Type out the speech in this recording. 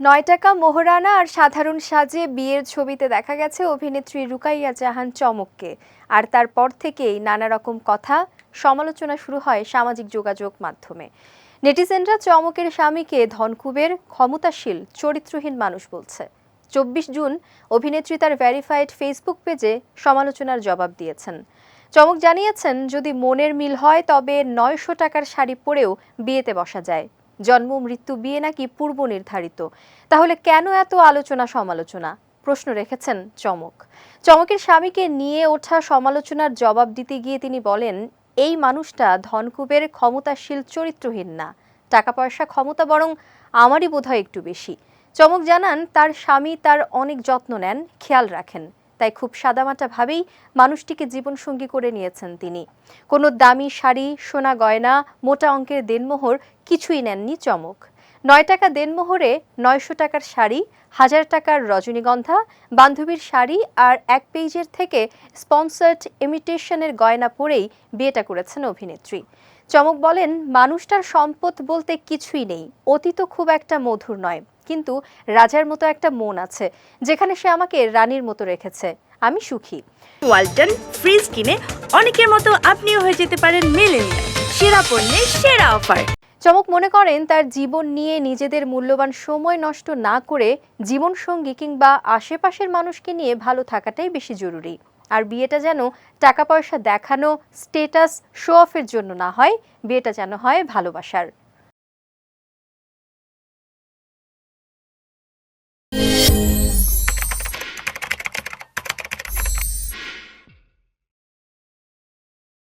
নয় টাকা মোহরানা আর সাধারণ সাজে বিয়ের ছবিতে দেখা গেছে অভিনেত্রী রুকাইয়া জাহান চমককে। আর তারপর থেকেই নানা রকম কথা, সমালোচনা শুরু হয় সামাজিক যোগাযোগ মাধ্যমে। নেটিজেনরা চমকের স্বামীকে ধনকুবের, ক্ষমতাশীল, চরিত্রহীন মানুষ বলছে। চব্বিশ জুন অভিনেত্রী তার ভেরিফাইড ফেসবুক পেজে সমালোচনার জবাব দিয়েছেন। চমক জানিয়েছেন, যদি মনের মিল হয় তবে নয়শো টাকার শাড়ি পরেও বিয়েতে বসা যায়। জন্ম, মৃত্যু, বিয়ে নাকি পূর্ব নির্ধারিত? তাহলে কেন এত আলোচনা, সমালোচনা? প্রশ্ন রেখেছেন চমক। চমকের স্বামীকে নিয়ে ওঠা সমালোচনার জবাব দিতে গিয়ে তিনি বলেন, এই মানুষটা ধনকুবের ক্ষমতাশীল চরিত্রহীন না। টাকা পয়সা ক্ষমতা বরং আমারই বোধহয় একটু বেশি। চমক জানান, তার স্বামী তার অনেক যত্ন নেন, খেয়াল রাখেন। তাই খুব সাদামাটা ভাবেই মানুষটিকে জীবনসঙ্গী করে নিয়েছেন তিনি। কোনো দামি শাড়ি, সোনা গয়না, মোটা অঙ্কের দেনমোহর কিছুই নেননি চমক। নয় টাকা দেনমোহরে নয়শো টাকার শাড়ি, হাজার টাকার রজনীগন্ধা, বান্ধবীর শাড়ি আর এক পেজের থেকে স্পন্সার্ড ইমিটেশনের গয়না পরেই বিয়েটা করেছেন অভিনেত্রী। চমক বলেন, মানুষটার সম্পদ বলতে কিছুই নেই, অতীত খুব একটা মধুর নয়। কিন্তু রাজার মতো একটা মন আছে যেখানে সে আমাকে রানীর মতো রেখেছে। আমি সুখী। ওয়ালটন ফ্রিজ কিনে অনেকের মতো আপনিও হয়ে যেতে পারেন মেলেনিয়া সেরা পণ্যের সেরা অফার। চমক মনে করেন তার জীবন নিয়ে নিজেদের মূল্যবান সময় নষ্ট না করে জীবনসঙ্গী কিংবা আশেপাশের মানুষকে নিয়ে ভালো থাকাটাই বেশি জরুরি। আর বিয়েটা যেন টাকা পয়সা দেখানো স্টেটাস শো অফের জন্য না হয় বিয়েটা যেন হয় ভালোবাসার।